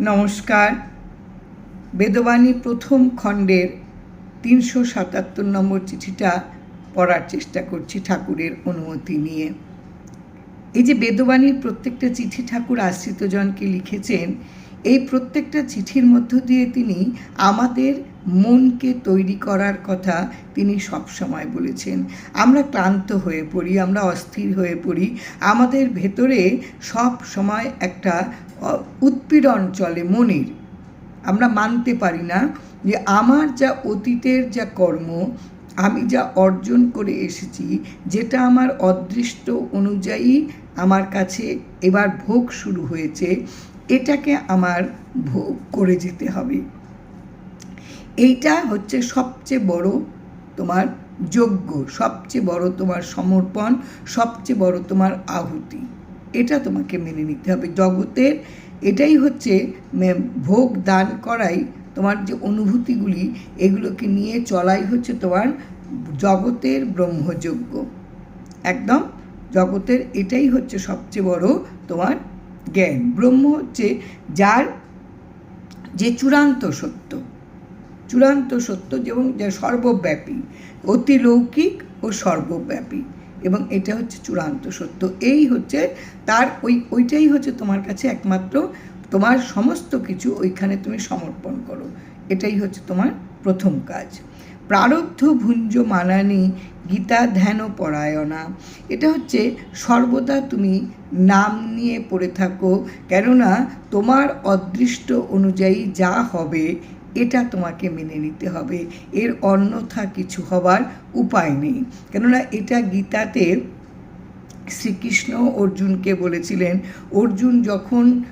নমস্কার। বেদবাণী প্রথম খণ্ডের তিনশো সাতাত্তর নম্বর চিঠিটা পড়ার চেষ্টা করছি ঠাকুরের অনুমতি নিয়ে। এই যে বেদবাণীর প্রত্যেকটা চিঠি ঠাকুর আশ্রিতজনকে লিখেছেন, এই প্রত্যেকটা চিঠির মধ্য দিয়ে তিনি আমাদের মনকে তৈরি করার কথা তিনি সবসময় বলেছেন। আমরা ক্লান্ত হয়ে পড়ি, আমরা অস্থির হয়ে পড়ি। আমাদের ভেতরে সব সময় একটা উৎপীড়ন চলে মনের। আমরা মানতে পারি না যে আমার যা অতীতের যা কর্ম, আমি যা অর্জন করে এসেছি, যেটা আমার অদৃষ্ট অনুযায়ী আমার কাছে এবার ভোগ শুরু হয়েছে, এটাকে আমার ভোগ করে যেতে হবে। এইটা হচ্ছে সবচেয়ে বড় তোমার যোগ্য সবচেয়ে বড় তোমার সমর্পণ, সবচেয়ে বড় তোমার আহুতি। এটা তোমাকে মেনে নিতে হবে। জগতের এটাই হচ্ছে ভোগ দান করাই তোমার যে অনুভূতিগুলি, এগুলোকে নিয়ে চলাই হচ্ছে তোমার জগতের ব্রহ্মযোগ্য একদম? জগতের এটাই হচ্ছে সবচেয়ে বড় তোমার জ্ঞান। ব্রহ্ম হচ্ছে যার যে চূড়ান্ত সত্য। চূড়ান্ত সত্য এবং যা সর্বব্যাপী অতিলৌকিক ও সর্বব্যাপী এবং এটা হচ্ছে চূড়ান্ত সত্য। এই হচ্ছে তার ওই, ওইটাই হচ্ছে তোমার কাছে একমাত্র, তোমার সমস্ত কিছু ওইখানে তুমি সমর্পণ করো। এটাই হচ্ছে তোমার প্রথম কাজ। প্রারব্ধ ভুঞ্জ মানানি গীতা ধ্যান পরায়ণা। এটা হচ্ছে সর্বদা তুমি নাম নিয়ে পড়ে থাকো, কেননা তোমার অদৃষ্ট অনুযায়ী যা হবে এটা তোমাকে মেনে নিতে হবে। এর অন্যথা কিছু হবার উপায় নেই। কেননা এটা গীতাতে শ্রীকৃষ্ণ অর্জুনকে বলেছিলেন, অর্জুন যখন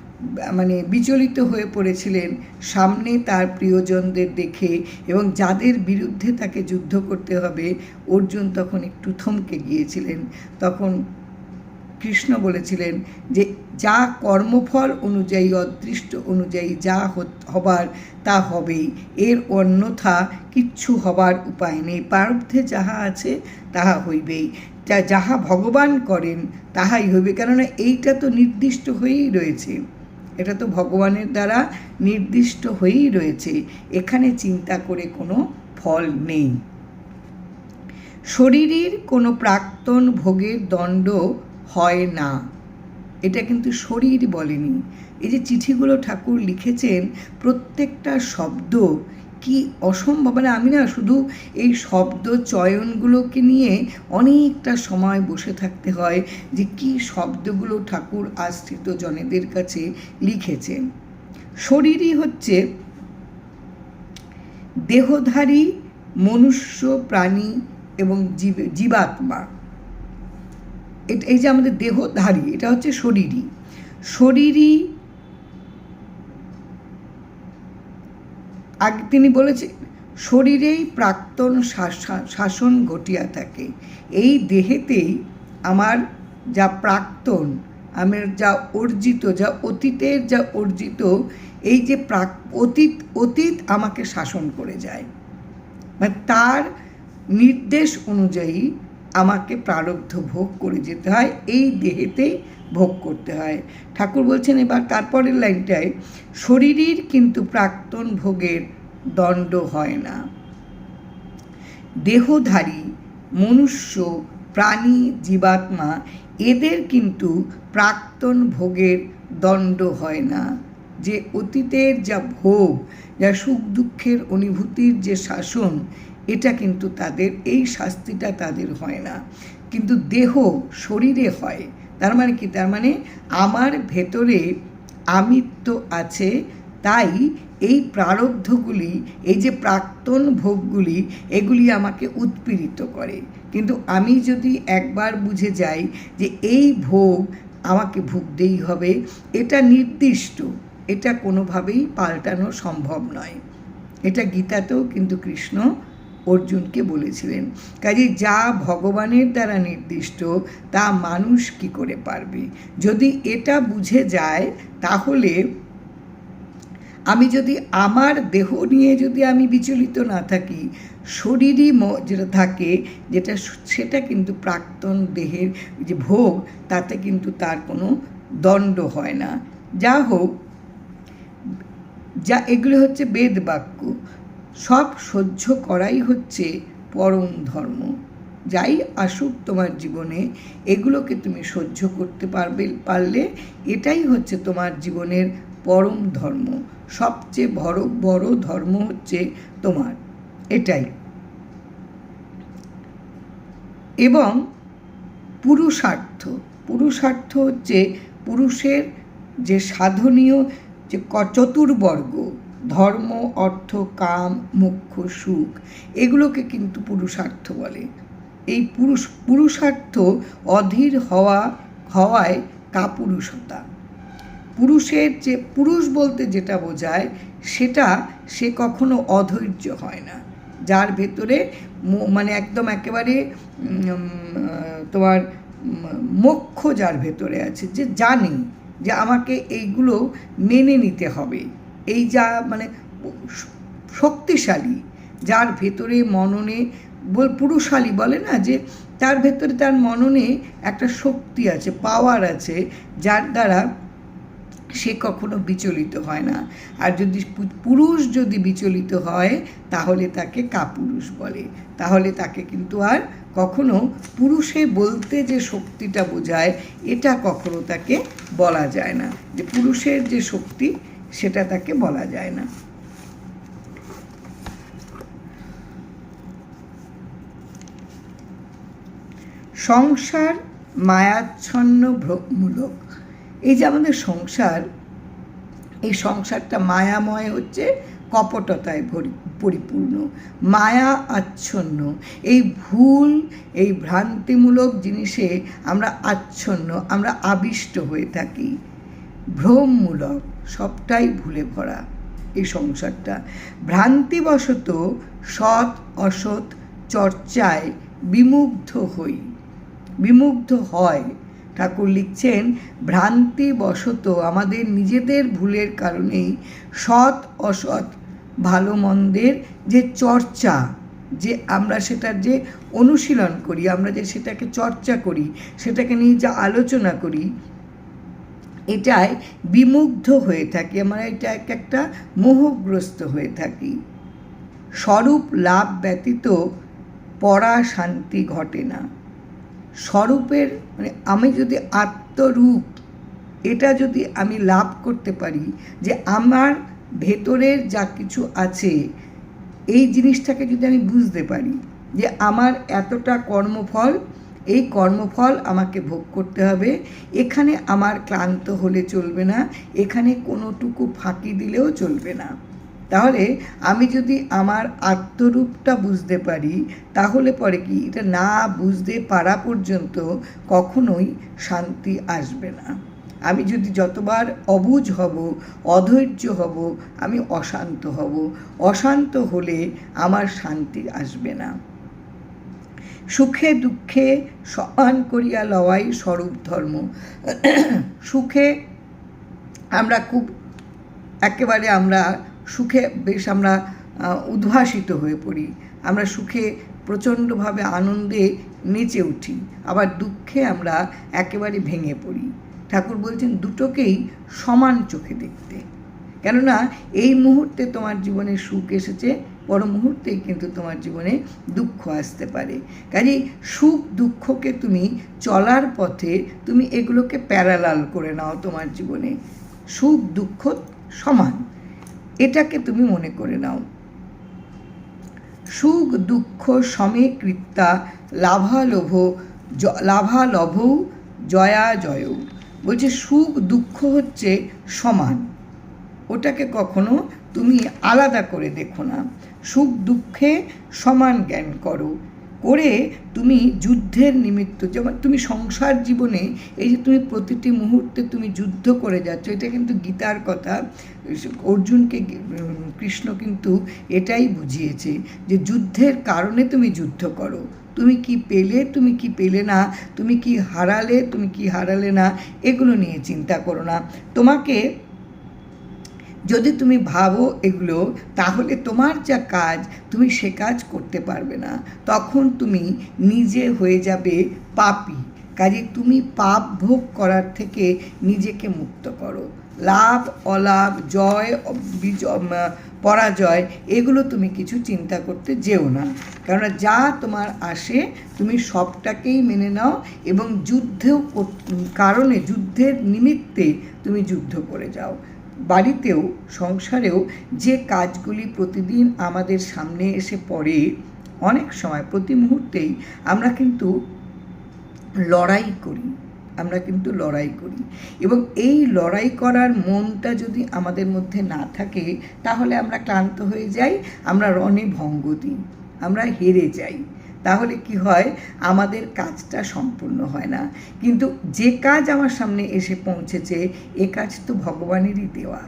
মানে বিচলিত হয়ে পড়েছিলেন, সামনে তার প্রিয়জনদের দেখে এবং যাদের বিরুদ্ধে তাকে যুদ্ধ করতে হবে, অর্জুন তখন একটু থমকে গিয়েছিলেন। তখন কৃষ্ণ বলেছিলেন যে, যা কর্মফল অনুযায়ী, অদৃষ্ট অনুযায়ী যা হবার, তা হবেই। এর অন্যথা কিচ্ছু হবার উপায় নেই। প্রারব্ধে যাহা আছে, তাহা হইবেই। যা, যাহা ভগবান করেন, তাহাই হইবে। কেননা, এইটা তো নির্দিষ্ট হয়েই রয়েছে। এটা তো ভগবানের দ্বারা নির্দিষ্ট হয়েই রয়েছে। এখানে চিন্তা করে কোনো ফল নেই। শরীরের কোনো প্রাক্তন ভোগের দণ্ড হয় না। এটা কিন্তু শরীর বলেনি। এই যে চিঠিগুলো ঠাকুর লিখেছেন, প্রত্যেকটা শব্দ কি অসম্ভব? মানে আমি না শুধু এই শব্দ চয়নগুলোকে নিয়ে অনেকটা সময় বসে থাকতে হয় যে কি শব্দগুলো ঠাকুর আশ্রিত জনেদের কাছে লিখেছেন। শরীরই হচ্ছে দেহধারী, মনুষ্য, প্রাণী এবং জীব, জীবাত্মা। এই যে আমাদের দেহধারী, এটা হচ্ছে শরীরই শরীরই আগে, তিনি বলেছে, শরীরেই প্রাক্তন শাসন ঘটিয়া থাকে। এই দেহেতেই আমার যা প্রাক্তন, আমার যা অর্জিত, যা অতীতের যা অর্জিত, এই যে প্রাক, অতীত অতীত আমাকে শাসন করে যায়। মানে তার নির্দেশ অনুযায়ী আমাকে প্রারব্ধ ভোগ করে যেতে হয়, এই দেহেতেই ভোগ করতে হয়। ঠাকুর বলছেন, এবার তারপরের লাইনটায়, শরীরের কিন্তু প্রাক্তন ভোগের দণ্ড হয় না। দেহধারী, মনুষ্য, প্রাণী, জীবাত্মা, এদের কিন্তু প্রাক্তন ভোগের দণ্ড হয় না। যে অতীতের যা ভোগ, যা সুখ দুঃখের অনুভূতির যে শাসন এটা কিন্তু তাদের, এই শাস্তিটা তাদের হয় না। কিন্তু দেহ শরীরে হয়। তার মানে কি? তার মানে আমার ভেতরে আমিত্ব আছে, তাই এই প্রারব্ধগুলি, এই যে প্রাক্তন ভোগগুলি, এগুলি আমাকে উৎপীড়িত করে। কিন্তু আমি যদি একবার বুঝে যাই যে এই ভোগ আমাকে ভুগতেই হবে, এটা নির্দিষ্ট, এটা কোনোভাবেই পাল্টানো সম্ভব নয়। এটা গীতাতেও কিন্তু কৃষ্ণ অর্জুনকে বলেছিলেন কাজে যা ভগবানের দ্বারা নির্দিষ্ট, তা মানুষ কি করে পারবে? যদি এটা বুঝে যায়, তাহলে আমি যদি আমার দেহ নিয়ে যদি আমি বিচলিত না থাকি, শরীরই যেটা থাকে, যেটা সেটা কিন্তু প্রাক্তন দেহের যে ভোগ, তাতে কিন্তু তার কোনো দণ্ড হয় না। যা হোক, যা, এগুলো হচ্ছে বেদ বাক্য। সব সহ্য করাই হচ্ছে পরম ধর্ম। যাই আসুক তোমার জীবনে, এগুলোকে তুমি সহ্য করতে পারবে, পারলে এটাই হচ্ছে তোমার জীবনের পরম ধর্ম। সবচেয়ে বড় বড় ধর্ম হচ্ছে তোমার। এটাই। এবং পুরুষার্থ। পুরুষার্থ হচ্ছে পুরুষের যে সাধনীয়, যে চতুর্বর্গ ধর্ম, অর্থ, কাম মোক্ষ সুখ, এগুলোকে কিন্তু পুরুষার্থ বলে। এই পুরুষ, পুরুষার্থ অধীর হওয়া, হওয়ায় কাপুরুষতা। পুরুষের যে, পুরুষ বলতে যেটা বোঝায়, সেটা সে কখনো অধৈর্য হয় না। যার ভেতরে মানে একদম একেবারে তোমার মোক্ষ যার ভেতরে আছে, যে জানি যে আমাকে এইগুলো মেনে নিতে হবে। এই যা মানে শক্তিশালী, যার ভেতরে মননে পুরুষালী বলে না যে, তার ভেতরে তার মননে একটা শক্তি আছে পাওয়ার আছে, যার দ্বারা সে কখনো বিচলিত হয় না। আর যদি পুরুষ যদি বিচলিত হয়, তাহলে তাকে কাপুরুষ বলে। তাহলে তাকে কিন্তু আর কখনো পুরুষে বলতে যে শক্তিটা বোঝায়, এটা কখনো তাকে বলা যায় না। যে পুরুষের যে শক্তি সেটা তাকে বলা যায় না। সংসার মায়াচ্ছন্ন মূলক এই যে আমাদের সংসার, এই সংসারটা মায়াময় হচ্ছে, কপটতায় পরিপূর্ণ, মায়া আচ্ছন্ন। এই ভুল, এই ভ্রান্তিমূলক জিনিসে আমরা আচ্ছন্ন, আমরা আবিষ্ট হয়ে থাকি। ভ্রমমূলক, সবটাই ভুলে ভরা। এই সংসারটা ভ্রান্তিবশত সৎ, অসৎ চর্চায় বিমুগ্ধ হই। বিমুগ্ধ হয়। ঠাকুর লিখছেন, ভ্রান্তিবশত আমাদের নিজেদের ভুলের কারণেই সৎ, অসৎ ভালো মন্দের যে চর্চা, যে আমরা সেটার যে অনুশীলন করি, আমরা যে সেটাকে চর্চা করি, সেটাকে নিয়ে যা আলোচনা করি এটায় বিমুগ্ধ হয়ে থাকি, আমরা এটা এক একটা মোহগ্রস্ত হয়ে থাকি। স্বরূপ লাভ ব্যতীত পড়া শান্তি ঘটে না। স্বরূপের মানে আমি যদি আত্মরূপ, এটা যদি আমি লাভ করতে পারি যে আমার ভেতরের যা কিছু আছে, এই জিনিসটাকে যদি আমি বুঝতে পারি যে আমার এতটা কর্মফল এই কর্মফল আমাকে ভোগ করতে হবে। এখানে আমার ক্লান্ত হলে চলবে না, এখানে কোনোটুকু ফাঁকি দিলেও চলবে না। তাহলে আমি যদি আমার আত্মরূপটা বুঝতে পারি, তাহলে পরে কি? এটা না বুঝতে পারা পর্যন্ত কখনোই শান্তি আসবে না। আমি যদি যতবার অবুঝ হব, অধৈর্য হব, আমি অশান্ত হব, অশান্ত হলে আমার শান্তি আসবে না। সুখে দুঃখে সমান করিয়া লওয়াই স্বরূপ ধর্ম। সুখে আমরা খুব, একেবারে আমরা সুখে বেশ আমরা উদ্ভাসিত হয়ে পড়ি। আমরা সুখে প্রচণ্ডভাবে আনন্দে নেচে উঠি। আবার দুঃখে আমরা একেবারে ভেঙে পড়ি। ঠাকুর বলছেন, দুটোকেই সমান চোখে দেখতে। কেননা এই মুহূর্তে তোমার জীবনে সুখ এসেছে পর মুহূর্তেই কিন্তু তোমার জীবনে দুঃখ আসতে পারে। কাজেই সুখ দুঃখকে তুমি চলার পথে তুমি এগুলোকে প্যারালাল করে নাও তোমার জীবনে। সুখ দুঃখ সমান, এটাকে তুমি মনে করে নাও। সুখ দুঃখ সমে লাভালোভ লাভালভৌ জয়া জয় বলছে সুখ দুঃখ হচ্ছে সমান, ওটাকে কখনো তুমি আলাদা করে দেখো না। সুখ দুঃখে সমান জ্ঞান করো। করে তুমি যুদ্ধের নিমিত্ত, যেমন তুমি সংসার জীবনে এই যে তুমি প্রতিটি মুহূর্তে তুমি যুদ্ধ করে যাচ্ছ, এটা কিন্তু গীতার কথা। অর্জুনকে কৃষ্ণ কিন্তু এটাই বুঝিয়েছে যে যুদ্ধের কারণে তুমি যুদ্ধ করো। তুমি কি পেলে, তুমি কি পেলে না, তুমি কি হারালে, তুমি কি হারালে না, এগুলো নিয়ে চিন্তা করো না। তোমাকে যদি তুমি ভাবো এগুলো, তাহলে তোমার যা কাজ, তুমি সে কাজ করতে পারবে না। তখন তুমি নিজে হয়ে যাবে পাপি। কাজে তুমি পাপ ভোগ করার থেকে নিজেকে মুক্ত করো। লাভ, অলাভ, জয় পরাজয়, এগুলো তুমি কিছু চিন্তা করতে যেও না। কেননা যা তোমার আসে, তুমি সবটাকেই মেনে নাও এবং যুদ্ধেও কারণে, যুদ্ধের নিমিত্তে তুমি যুদ্ধ করে যাও। বাড়িতেও, সংসারেও যে কাজগুলি প্রতিদিন আমাদের সামনে এসে পড়ে, অনেক সময়, প্রতি মুহূর্তেই আমরা কিন্তু লড়াই করি, আমরা কিন্তু লড়াই করি। এবং এই লড়াই করার মনটা যদি আমাদের মধ্যে না থাকে, তাহলে আমরা ক্লান্ত হয়ে যাই, আমরা রণে ভঙ্গ দিই, আমরা হেরে যাই। তাহলে কি হয়? আমাদের কাজটা সম্পূর্ণ হয় না। কিন্তু যে কাজ আমার সামনে এসে পৌঁছেছে, এ কাজ তো ভগবানেরই দেওয়া।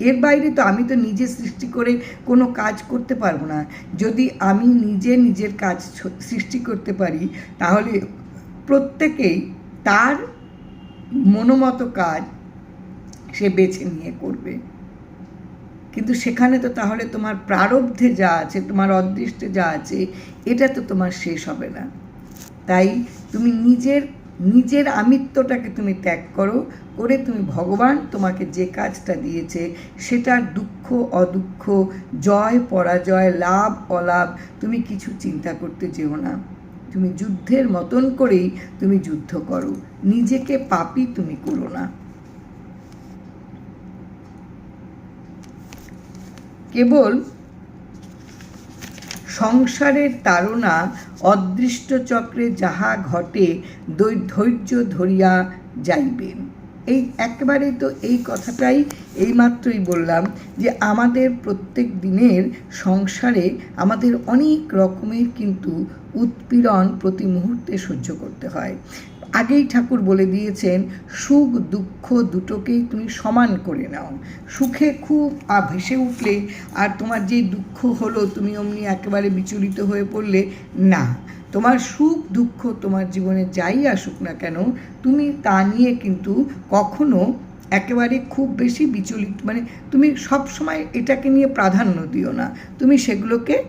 এর বাইরে তো আমি তো নিজে সৃষ্টি করে কোনো কাজ করতে পারব না। যদি আমি নিজে নিজের কাজ সৃষ্টি করতে পারি, তাহলে প্রত্যেকেই তার মনোমতো কাজ সে বেছে নিয়ে করবে। কিন্তু সেখানে তো তাহলে তোমার প্রারব্ধে যা আছে, তোমার অদৃষ্টে যা আছে, এটা তো তোমার শেষ হবে না। তাই তুমি নিজের নিজের আমিত্বটাকে তুমি ত্যাগ করো, করে তুমি ভগবান তোমাকে যে কাজটা দিয়েছে সেটার দুঃখ, অদুঃখ, জয়, পরাজয়, লাভ, অলাভ, তুমি কিছু চিন্তা করতে যেও না। তুমি যুদ্ধের মতন করেই তুমি যুদ্ধ করো। নিজেকে পাপি তুমি করো না। কেবল সংসারের তাড়না অদৃষ্ট চক্রে যাহা ঘটে ধৈর্য ধরিয়া যাইবেন এই একেবারে তো এই কথাটাই এইমাত্রই বললাম যে আমাদের প্রত্যেক দিনের সংসারে আমাদের অনেক রকমের কিন্তু উৎপীড়ন প্রতি মুহূর্তে সহ্য করতে হয়। আগেই ঠাকুর বলে দিয়েছেন, সুখ, দুঃখ দুটোকেই তুমি সমান করে নাও। সুখে খুব ভেসে উঠলে আর তোমার যে দুঃখ হলো, তুমি অমনি একেবারে বিচলিত হয়ে পড়লে, না। তোমার সুখ, দুঃখ তোমার জীবনে যাই আসুক না কেন, তুমি তা নিয়ে কিন্তু কখনো একেবারে খুব বেশি বিচলিত মানে তুমি সব সময় এটাকে নিয়ে প্রাধান্য দিও না। তুমি সেগুলোকে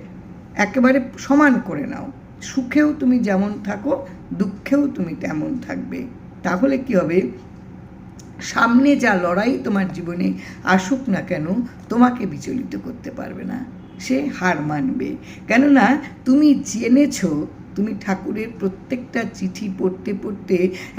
একেবারে সমান করে নাও। সুখেও তুমি যেমন থাকো দুঃখেও তুমি তেমন থাকবে। তাহলে কি হবে? সামনে যা লড়াই তোমার জীবনে আসুক না কেন, তোমাকে বিচলিত করতে পারবে না। সে হার মানবে। কেননা তুমি জেনেছো তুমি ঠাকুরের প্রত্যেকটা চিঠি পড়তে পড়তে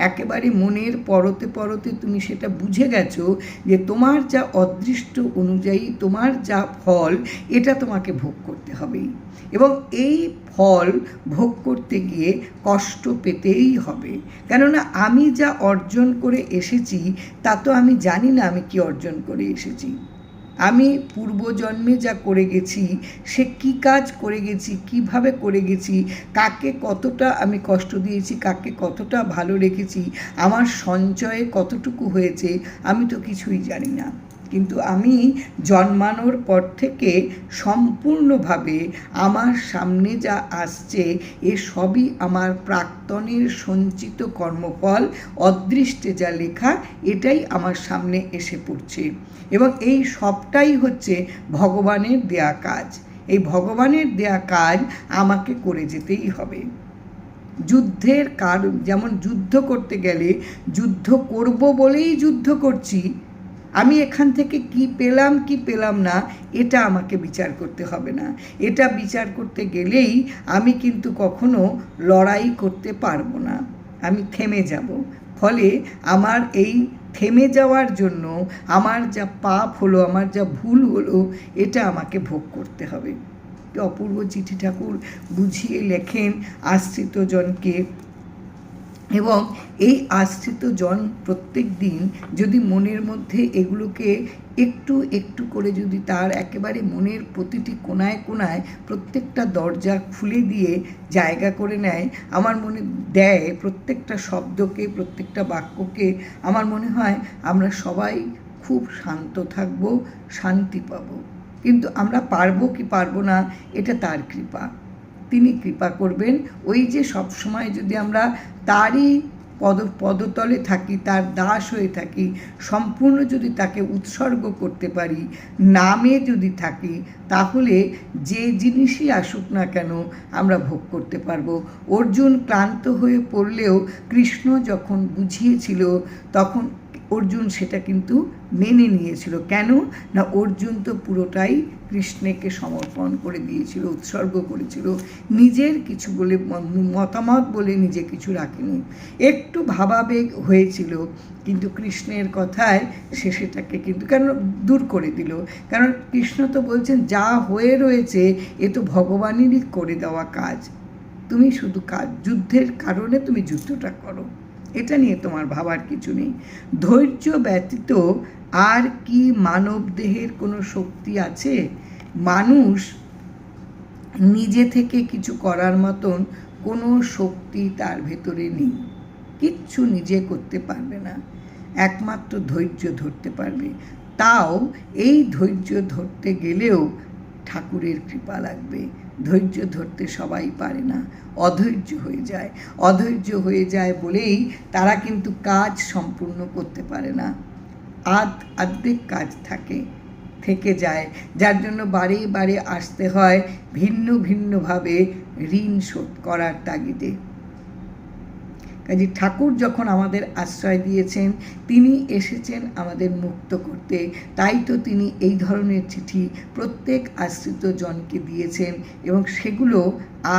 একেবারে মনের পরতে পরতে তুমি সেটা বুঝে গেছো যে তোমার যা অদৃষ্ট অনুযায়ী, তোমার যা ফল, এটা তোমাকে ভোগ করতে হবেই এবং এই ফল ভোগ করতে গিয়ে কষ্ট পেতেই হবে। কেননা আমি যা অর্জন করে এসেছি, তা তো আমি জানি না আমি কি অর্জন করে এসেছি। আমি পূর্বজন্মে যা করে গেছি, সে কি কাজ করে গেছি, কীভাবে করে গেছি, কাকে কতটা আমি কষ্ট দিয়েছি, কাকে কতটা ভালো রেখেছি, আমার সঞ্চয়ে কতটুকু হয়েছে, আমি তো কিছুই জানি না। কিন্তু আমি জন্মানোর পর থেকে সম্পূর্ণভাবে আমার সামনে যা আসছে, এ সবই আমার প্রাক্তনের সঞ্চিত কর্মফল, অদৃষ্টে যা লেখা, এটাই আমার সামনে এসে পড়ছে। এবং এই সবটাই হচ্ছে ভগবানের দেয়া কাজ। এই ভগবানের দেয়া কাজ আমাকে করে যেতেই হবে। যুদ্ধের কারণ, যেমন যুদ্ধ করতে গেলে যুদ্ধ করব বলেই যুদ্ধ করছি আমি এখান থেকে কি পেলাম কি পেলাম না, এটা আমাকে বিচার করতে হবে না। এটা বিচার করতে গেলেই আমি কিন্তু কখনো লড়াই করতে পারব না। আমি থেমে যাব। ফলে আমার এই থেমে যাওয়ার জন্য আমার যা পাপ হলো, আমার যা ভুল হলো, এটা আমাকে ভোগ করতে হবে। অপূর্ব চিঠি ঠাকুর বুঝিয়ে লেখেন আশ্রিত জনকে এবং এই আশ্রিত জন প্রত্যেক দিন যদি মনের মধ্যে এগুলোকে একটু একটু করে যদি তার একেবারে মনের প্রতিটি কোনায় কোনায় প্রত্যেকটা দরজা খুলে দিয়ে জায়গা করে নেয়, আমার মনে দেয় প্রত্যেকটা শব্দকে, প্রত্যেকটা বাক্যকে, আমার মনে হয় আমরা সবাই খুব শান্ত থাকব, শান্তি পাব। কিন্তু আমরা পারব কি পারব না, এটা তার কৃপা। তিনি কৃপা করবেন। ওই যে সব সময় যদি আমরা তারই পদ, পদতলে থাকি, তার দাস হয়ে থাকি, সম্পূর্ণ যদি তাকে উৎসর্গ করতে পারি, নামে যদি থাকি, তাহলে যে জিনিসই আসুক না কেন আমরা ভোগ করতে পারব। অর্জুন ক্লান্ত হয়ে পড়লেও কৃষ্ণ যখন বুঝিয়েছিল, তখন অর্জুন সেটা কিন্তু মেনে নিয়েছিল। কেন? না, অর্জুন তো পুরোটাই কৃষ্ণকে সমর্পণ করে দিয়েছিল, উৎসর্গ করেছিল। নিজের কিছু বলে, মতামত বলে নিজে কিছু রাখেনি। একটু ভাবাবেগ হয়েছিল, কিন্তু কৃষ্ণের কথায় সে সেটাকে কিন্তু, কেন? দূর করে দিল। কারণ কৃষ্ণ তো বলছেন, যা হয়ে রয়েছে, এ তো ভগবানেরই করে দেওয়া কাজ। তুমি শুধু কাজ যুদ্ধের কারণে তুমি যুদ্ধটা করো। এটা নিয়ে তোমার ভাবার কিছু নেই। ধৈর্য ব্যতীত আর কি মানব দেহের কোনো শক্তি আছে? মানুষ নিজে থেকে কিছু করার মতন কোনো শক্তি তার ভেতরে নেই। কিচ্ছু নিজে করতে পারবে না। একমাত্র ধৈর্য ধরতে পারবে। তাও এই ধৈর্য ধরতে গেলেও ঠাকুরের কৃপা লাগবে। ধৈর্য ধরতে সবাই পারে না। অধৈর্য হয়ে যায়। অধৈর্য হয়ে যায় বলেই তারা কিন্তু কাজ সম্পূর্ণ করতে পারে না। আধ আর্ধেক কাজ থাকে, থেকে যায়, যার জন্য বারে বারে আসতে হয় ভিন্ন ভিন্নভাবে ঋণ শোধ করার তাগিদে। কাজে ঠাকুর যখন আমাদের আশ্রয় দিয়েছেন, তিনি এসেছেন আমাদের মুক্ত করতে। তাই তো তিনি এই ধরনের চিঠি প্রত্যেক আশ্রিত জনকে দিয়েছেন এবং সেগুলো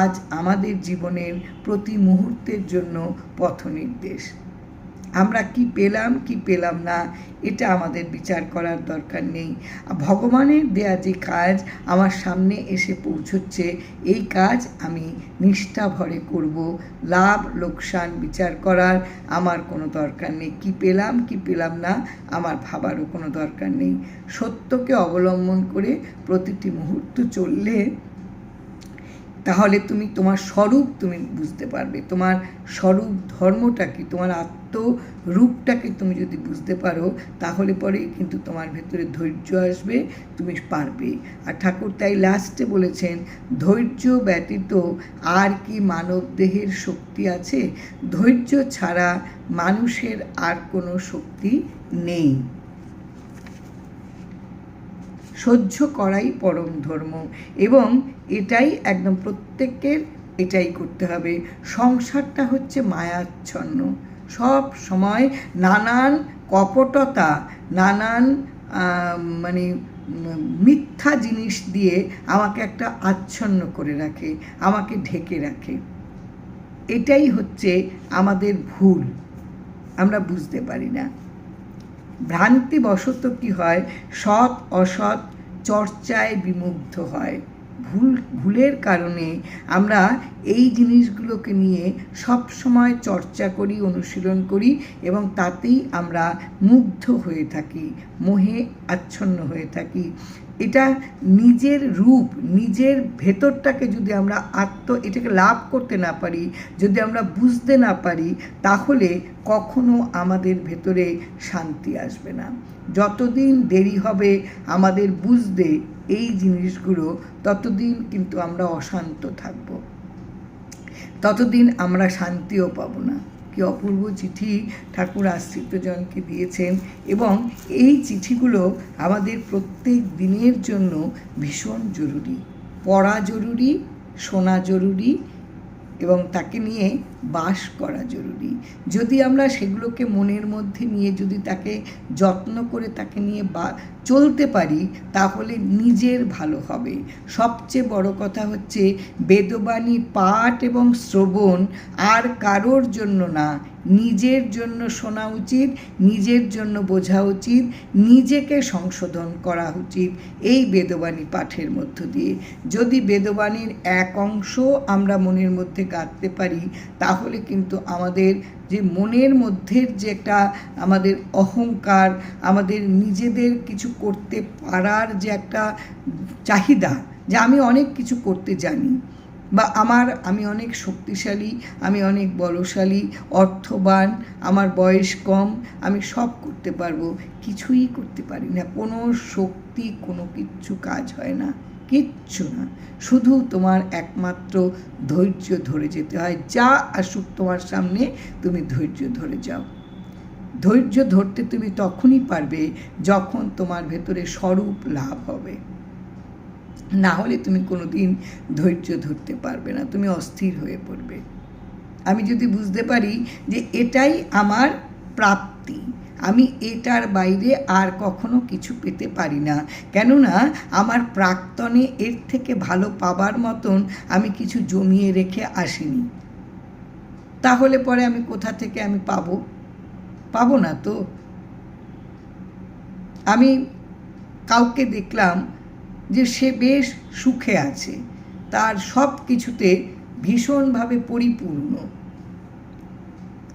আজ আমাদের জীবনের প্রতি মুহূর্তের জন্য পথ নির্দেশ আমরা কি পেলাম কি পেলাম না, এটা আমাদের বিচার করার দরকার নেই। ভগবানের দেয়া যে কাজ আমার সামনে এসে পৌঁছচ্ছে, এই কাজ আমি নিষ্ঠা ভরে করব। লাভ, লোকসান বিচার করার আমার কোনো দরকার নেই। কি পেলাম কি পেলাম না, আমার ভাবারও কোনো দরকার নেই। সত্যকে অবলম্বন করে প্রতিটি মুহূর্ত চললে তাহলে তুমি, তোমার স্বরূপ তুমি বুঝতে পারবে। তোমার স্বরূপ ধর্মটা কি? তোমার আত্মরূপটাকে তুমি যদি বুঝতে পারো, তাহলে পরেই কিন্তু তোমার ভেতরে ধৈর্য আসবে, তুমি পারবে। আর ঠাকুর তাই লাস্টে বলেছেন, ধৈর্য ব্যতীত আর কি মানব দেহের শক্তি আছে? ধৈর্য ছাড়া মানুষের আর কোনো শক্তি নেই। সহ্য করাই পরম ধর্ম এবং এটাই একদম প্রত্যেকের এটাই করতে হবে। সংসারটা হচ্ছে মায়াচ্ছন্ন। সব সময় নানান কপটতা, নানান মানে মিথ্যা জিনিস দিয়ে আমাকে একটা আচ্ছন্ন করে রাখে, আমাকে ঢেকে রাখে। এটাই হচ্ছে আমাদের ভুল। আমরা বুঝতে পারি না। ভ্রান্তিবশত কি হয়? সৎ অসৎ চর্চায় বিমুগ্ধ হয়। ভুল, ভুলের কারণে আমরা এই জিনিসগুলোকে নিয়ে সব সময় চর্চা করি, অনুশীলন করি এবং তাতেই আমরা মুগ্ধ হয়ে থাকি, মোহে আচ্ছন্ন হয়ে থাকি। এটা নিজের রূপ, নিজের ভেতরটাকে যদি আমরা আত্ম, এটাকে লাভ করতে না পারি, যদি আমরা বুঝতে না পারি, তাহলে কখনো আমাদের ভেতরে শান্তি আসবে না। যতদিন দেরি হবে আমাদের বুঝতে এই জিনিসগুলো, ততদিন কিন্তু আমরা অশান্ত থাকব। ততদিন আমরা শান্তিও পাব না। কি অপূর্ব চিঠি ঠাকুর আশ্রিতজনকে দিয়েছেন এবং এই চিঠিগুলো আমাদের প্রত্যেক দিনের জন্য ভীষণ জরুরি, পড়া জরুরি, শোনা জরুরি এবং তাকে নিয়ে বাস করা জরুরি। যদি আমরা সেগুলোকে মনের মধ্যে নিয়ে যদি তাকে যত্ন করে তাকে নিয়ে বা চলতে পারি, তাহলে নিজের ভালো হবে। সবচেয়ে বড় কথা হচ্ছে বেদবাণী পাঠ এবং শ্রবণ আর কারোর জন্য না। নিজের জন্য শোনা উচিত, নিজের জন্য বোঝা উচিত, নিজেকে সংশোধন করা উচিত। এই বেদবাণী পাঠের মধ্য দিয়ে। যদি বেদবাণীর এক অংশ আমরা মনের মধ্যে গাঁথতে পারি তাহলে কিন্তু আমাদের যে মনের মধ্যের যে একটা আমাদের অহংকার, আমাদের নিজেদের কিছু করতে পারার যে একটা চাহিদা, যে আমি অনেক কিছু করতে জানি বা আমার, আমি অনেক শক্তিশালী, আমি অনেক বলশালী, অর্থবান, আমার বয়স কম, আমি সব করতে পারব, কিছুই করতে পারি না, কোনো শক্তি, কোনো কিচ্ছু কাজ হয় না। কিচ্ছু না। শুধু তোমার একমাত্র ধৈর্য ধরে যেতে হয়। যা আসুক তোমার সামনে, তুমি ধৈর্য ধরে যাও। ধৈর্য ধরতে তুমি তখনই পারবে যখন তোমার ভেতরে স্বরূপ লাভ হবে। না হলে তুমি কোনো দিন ধৈর্য ধরতে পারবে না। তুমি অস্থির হয়ে পড়বে। আমি যদি বুঝতে পারি যে এটাই আমার প্রাপ্তি আমি এটার বাইরে আর কখনো কিছু পেতে পারি না। কেননা, আমার প্রাক্তনে এর থেকে ভালো পাবার মতন আমি কিছু জমিয়ে রেখে আসিনি। তাহলে পরে আমি কোথা থেকে আমি পাবো? পাবো না তো। আমি কাউকে দেখলাম যে সে বেশ সুখে আছে। তার সব কিছুতে ভীষণভাবে পরিপূর্ণ।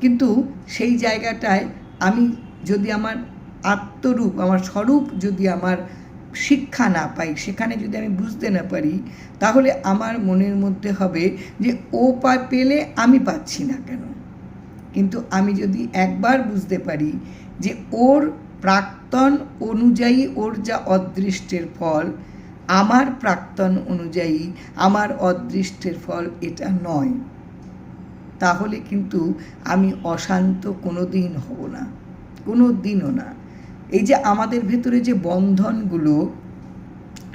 কিন্তু সেই জায়গাটায় আমি যদি আমার আত্মরূপ, আমার স্বরূপ যদি আমার শিক্ষা না পাই, সেখানে যদি আমি বুঝতে না পারি, তাহলে আমার মনের মধ্যে হবে যে ও পা পেলে আমি পাচ্ছি না কেন? কিন্তু আমি যদি একবার বুঝতে পারি যে ওর প্রাক্তন অনুযায়ী ওর যা অদৃষ্টের ফল, আমার প্রাক্তন অনুযায়ী আমার অদৃষ্টের ফল এটা নয়, তাহলে কিন্তু আমি অশান্ত কোনো দিন হব না। কোনো দিনও না। এই যে আমাদের ভেতরে যে বন্ধনগুলো,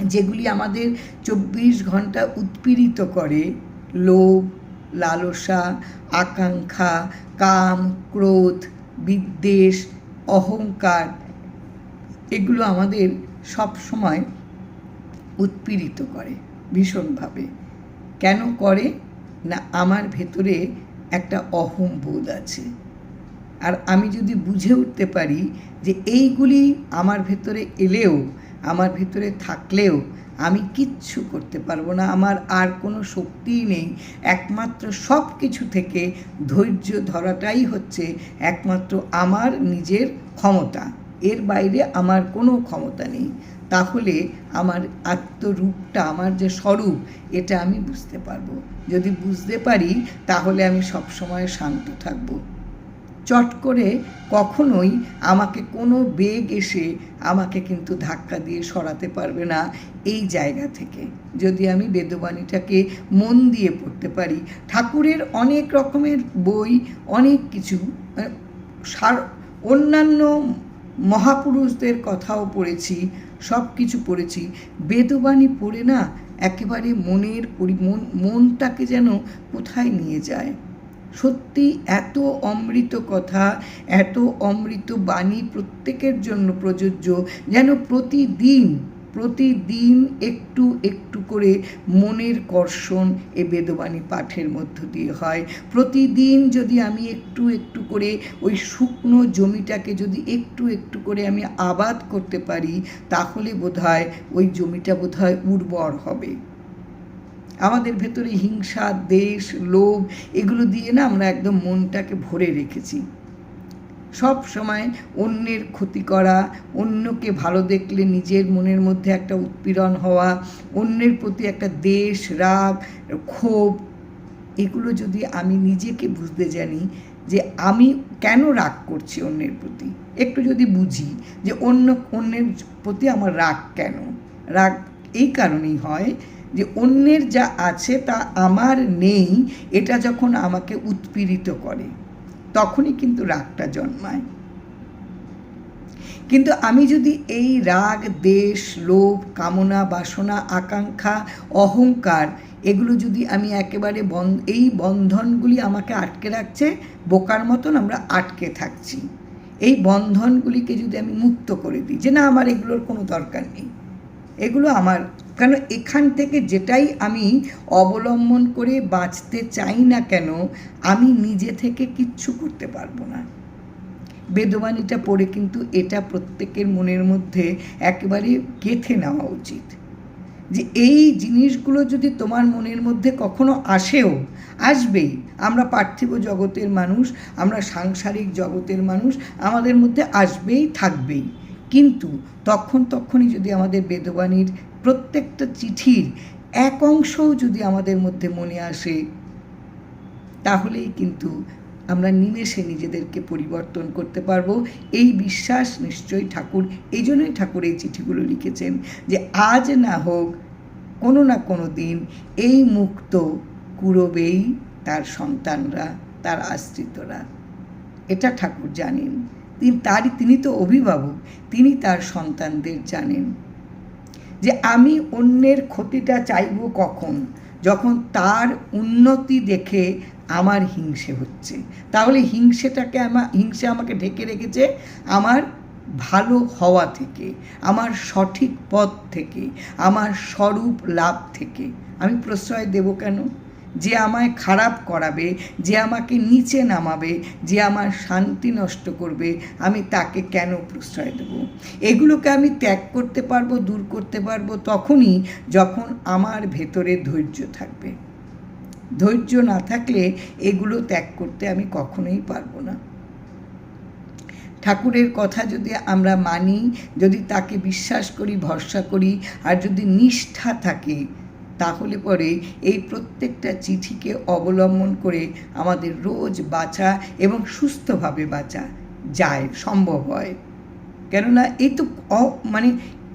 যেগুলি আমাদের চব্বিশ ঘণ্টা উৎপীড়িত করে, লোভ, লালসা, আকাঙ্ক্ষা, কাম, ক্রোধ, বিদ্বেষ, অহংকার, এগুলো আমাদের সব সময় উৎপীড়িত করে ভীষণভাবে। কেন করে? না, আমার ভেতরে একটা অহম বোধ আছে। আর আমি যদি বুঝে উঠতে পারি যে এইগুলি আমার ভেতরে এলেও, আমার ভেতরে থাকলেও আমি কিচ্ছু করতে পারব না, আমার আর কোনো শক্তিই নেই। একমাত্র সব কিছু থেকে ধৈর্য ধরাটাই হচ্ছে একমাত্র আমার নিজের ক্ষমতা। এর বাইরে আমার কোনো ক্ষমতা নেই। তাহলে আমার আত্মরূপটা, আমার যে স্বরূপ, এটা আমি বুঝতে পারব। যদি বুঝতে পারি, তাহলে আমি সবসময় শান্ত থাকব। চট করে কখনোই আমাকে কোনো বেগ এসে আমাকে কিন্তু ধাক্কা দিয়ে সরাতে পারবে না এই জায়গা থেকে। যদি আমি বেদবাণীটাকে মন দিয়ে পড়তে পারি, ঠাকুরের অনেক রকমের বই, অনেক কিছু সার, অন্যান্য মহাপুরুষদের কথাও পড়েছি, সব কিছু পড়েছি, বেদবাণী পড়ে না একেবারে মনের পরি, মন, মনটাকে যেন কোথায় নিয়ে যায়। সত্যি এত অমৃত কথা, এত অমৃত বাণী প্রত্যেকের জন্য প্রযোজ্য যেন প্রতিদিন প্রতিদিন একটু একটু করে মনের কর্ষণ এ বেদবাণী পাঠের মধ্য দিয়ে হয়। প্রতিদিন যদি আমি একটু একটু করে ওই শুকনো জমিটাকে যদি একটু একটু করে আমি আবাদ করতে পারি, তাহলে বোধহয় ওই জমিটা বোধহয় উর্বর হবে। আমাদের ভেতরে হিংসা, দেশ, লোভ, এগুলো দিয়ে না আমরা একদম মনটাকে ভরে রেখেছি। সব সময় অন্যের ক্ষতি করা, অন্যকে ভালো দেখলে নিজের মনের মধ্যে একটা উৎপীড়ন হওয়া, অন্যের প্রতি একটা দেশ, রাগ, ক্ষোভ, এগুলো যদি আমি নিজেকে বুঝতে জানি যে আমি কেন রাগ করছি অন্যের প্রতি, একটু যদি বুঝি যে অন্য, অন্যের প্রতি আমার রাগ কেন? রাগ এই কারণেই হয় যে অন্যের যা আছে তা আমার নেই, এটা যখন আমাকে উৎপীড়িত করে, তখনই কিন্তু রাগটা জন্মায়। কিন্তু আমি যদি এই রাগ, দেশ, লোভ, কামনা, বাসনা, আকাঙ্ক্ষা, অহংকার, এগুলো যদি আমি একেবারে বন, এই বন্ধনগুলি আমাকে আটকে রাখছে, বোকার মতন আমরা আটকে থাকছি। এই বন্ধনগুলিকে যদি আমি মুক্ত করে দিই, যে না, আমার এগুলোর কোনো দরকার নেই। এগুলো আমার কেন এখান থেকে যেটাই আমি অবলম্বন করে বাঁচতে চাই না কেন, আমি নিজে থেকে কিচ্ছু করতে পারব না। বেদবাণীটা পড়ে কিন্তু এটা প্রত্যেকের মনের মধ্যে একেবারে গেথে নেওয়া উচিত। যে এই জিনিসগুলো যদি তোমার মনের মধ্যে কখনো আসেও, আসবেই। আমরা পার্থিব জগতের মানুষ, আমরা সাংসারিক জগতের মানুষ, আমাদের মধ্যে আসবেই, থাকবেই। কিন্তু তখন তখনই যদি আমাদের বেদবাণীর প্রত্যেকটা চিঠির এক অংশও যদি আমাদের মধ্যে মনে আসে, তাহলেই কিন্তু আমরা নিমেষে নিজেদেরকে পরিবর্তন করতে পারব। এই বিশ্বাস নিশ্চয়ই ঠাকুর, এই জন্যই ঠাকুর এই চিঠিগুলো লিখেছেন যে, আজ না হোক, কোনো না কোনো দিন এই মুক্ত কুরবেই তার সন্তানরা, তার আশ্রিতরা। এটা ঠাকুর জানেন। তিনি তারই তিনি তো অভিভাবক, তিনি তার সন্তানদের জানেন যে আমি অন্যের ক্ষতিটা চাইব কখন? যখন তার উন্নতি দেখে আমার হিংসে হচ্ছে। তাহলে হিংসেটাকে আমার হিংসে আমাকে ঢেকে রেখেছে আমার ভালো হওয়া থেকে, আমার সঠিক পথ থেকে, আমার স্বরূপ লাভ থেকে। আমি প্রশ্রয় দেব কেন? যে আমায় খারাপ করাবে, যে আমাকে নিচে নামাবে, যে আমার শান্তি নষ্ট করবে, আমি তাকে কেন প্রশ্রয় দেব? এগুলোকে আমি ত্যাগ করতে পারব, দূর করতে পারব তখনই যখন আমার ভেতরে ধৈর্য থাকবে। ধৈর্য না থাকলে এগুলো ত্যাগ করতে আমি কখনোই পারব না। ঠাকুরের কথা যদি আমরা মানি, যদি তাকে বিশ্বাস করি, ভরসা করি, আর যদি নিষ্ঠা থাকে তাহলে পরে এই প্রত্যেকটা চিঠিকে অবলম্বন করে আমাদের রোজ বাঁচা এবং সুস্থভাবে বাঁচা যায়, সম্ভব হয়। কেননা এই তো মানে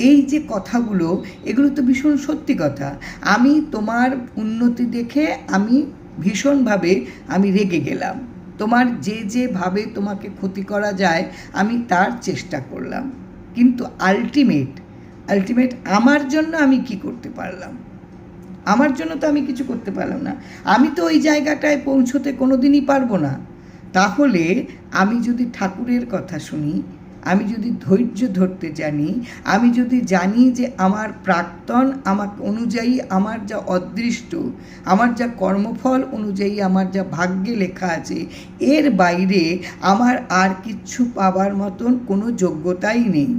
এই যে কথাগুলো, এগুলো তো ভীষণ সত্যি কথা। আমি তোমার উন্নতি দেখে আমি ভীষণভাবে আমি রেগে গেলাম। তোমার যে যেভাবে তোমাকে ক্ষতি করা যায়, আমি তার চেষ্টা করলাম। কিন্তু আলটিমেট আলটিমেট আমার জন্য আমি কি করতে পারলাম? আমার জন্য তো আমি কিছু করতে পারলাম না। আমি তো ওই জায়গাটায় পৌঁছতে কোনো দিনই পারব না। তাহলে আমি যদি ঠাকুরের কথা শুনি, আমি যদি ধৈর্য ধরতে জানি, আমি যদি জানি যে আমার প্রাক্তন আমার অনুযায়ী আমার যা অদৃষ্ট, আমার যা কর্মফল অনুযায়ী আমার যা ভাগ্যে লেখা আছে, এর বাইরে আমার আর কিচ্ছু পাবার মতন কোনো যোগ্যতাই নেই।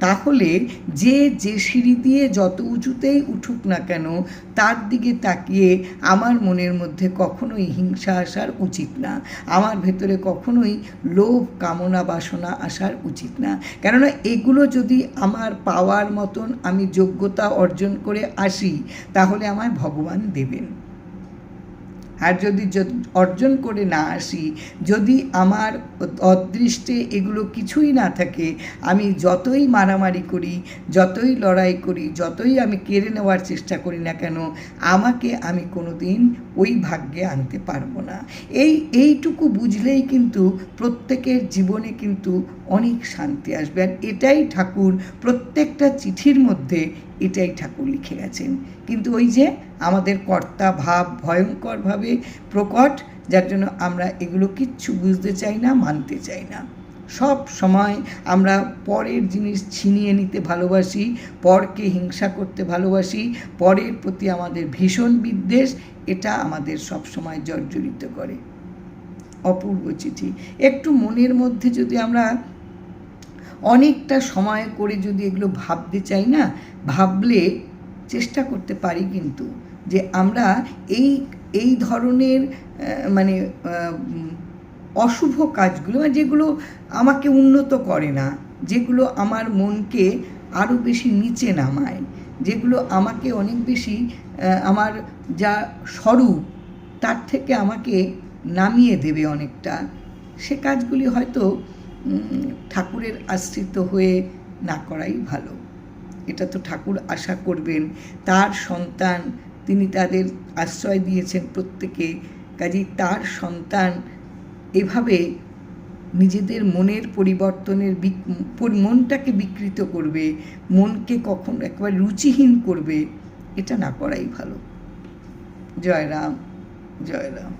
তাহলে যে যে সিঁড়ি দিয়ে যত উঁচুতেই উঠুক না কেন, তার দিকে তাকিয়ে আমার মনের মধ্যে কখনোই হিংসা আসার উচিত না। আমার ভেতরে কখনোই লোভ, কামনা, বাসনা আসার উচিত না। কেননা এগুলো যদি আমার পাওয়ার মতন আমি যোগ্যতা অর্জন করে আসি, তাহলে আমায় ভগবান দেবেন। আর যদি অর্জন করে না আসি, যদি আমার অদৃষ্টে এগুলো কিছুই না থাকে, আমি যতই মারামারি করি, যতই লড়াই করি, যতই আমি কেড়ে নেওয়ার চেষ্টা করি না কেন, আমাকে আমি কোনো দিন ওই ভাগ্যে আনতে পারব না। এই, এইটুকু বুঝলেই কিন্তু প্রত্যেকের জীবনে কিন্তু অনেক শান্তি আসবে। আর এটাই ঠাকুর প্রত্যেকটা চিঠির মধ্যে এটাই ঠাকুর লিখে গেছেন। কিন্তু ওই যে আমাদের কর্তা ভাব ভয়ঙ্করভাবে প্রকট, যার জন্য আমরা এগুলো কিচ্ছু বুঝতে চাই না, মানতে চাই না। সব সময় আমরা পরের জিনিস ছিনিয়ে নিতে ভালোবাসি, পরকে হিংসা করতে ভালোবাসি, পরের প্রতি আমাদের ভীষণ বিদ্বেষ, এটা আমাদের সব সময় জর্জরিত করে। অপূর্ব চিঠি। একটু মনের মধ্যে যদি আমরা অনেকটা সময় করে যদি এগুলো ভাবতে চাই না, ভাবলে চেষ্টা করতে পারি কিন্তু যে আমরা এই এই ধরনের মানে অশুভ কাজগুলো যেগুলো আমাকে উন্নত করে না, যেগুলো আমার মনকে আরও বেশি নিচে নামায়, যেগুলো আমাকে অনেক বেশি আমার যা স্বরূপ তার থেকে আমাকে নামিয়ে দেবে অনেকটা। সে কাজগুলি হয়তো ঠাকুরের আশ্রিত হয়ে না করাই ভালো। এটা তো ঠাকুর আশা করবেন, তার সন্তান তিনি তাদের আশ্রয় দিয়েছেন প্রত্যেকে, কাজেই তার সন্তান এভাবে নিজেদের মনের পরিবর্তনের মনটাকে বিকৃত করবে, মনকে কখন একবার রুচিহীন করবে, এটা না করাই ভালো। জয় রাম জয় রাম।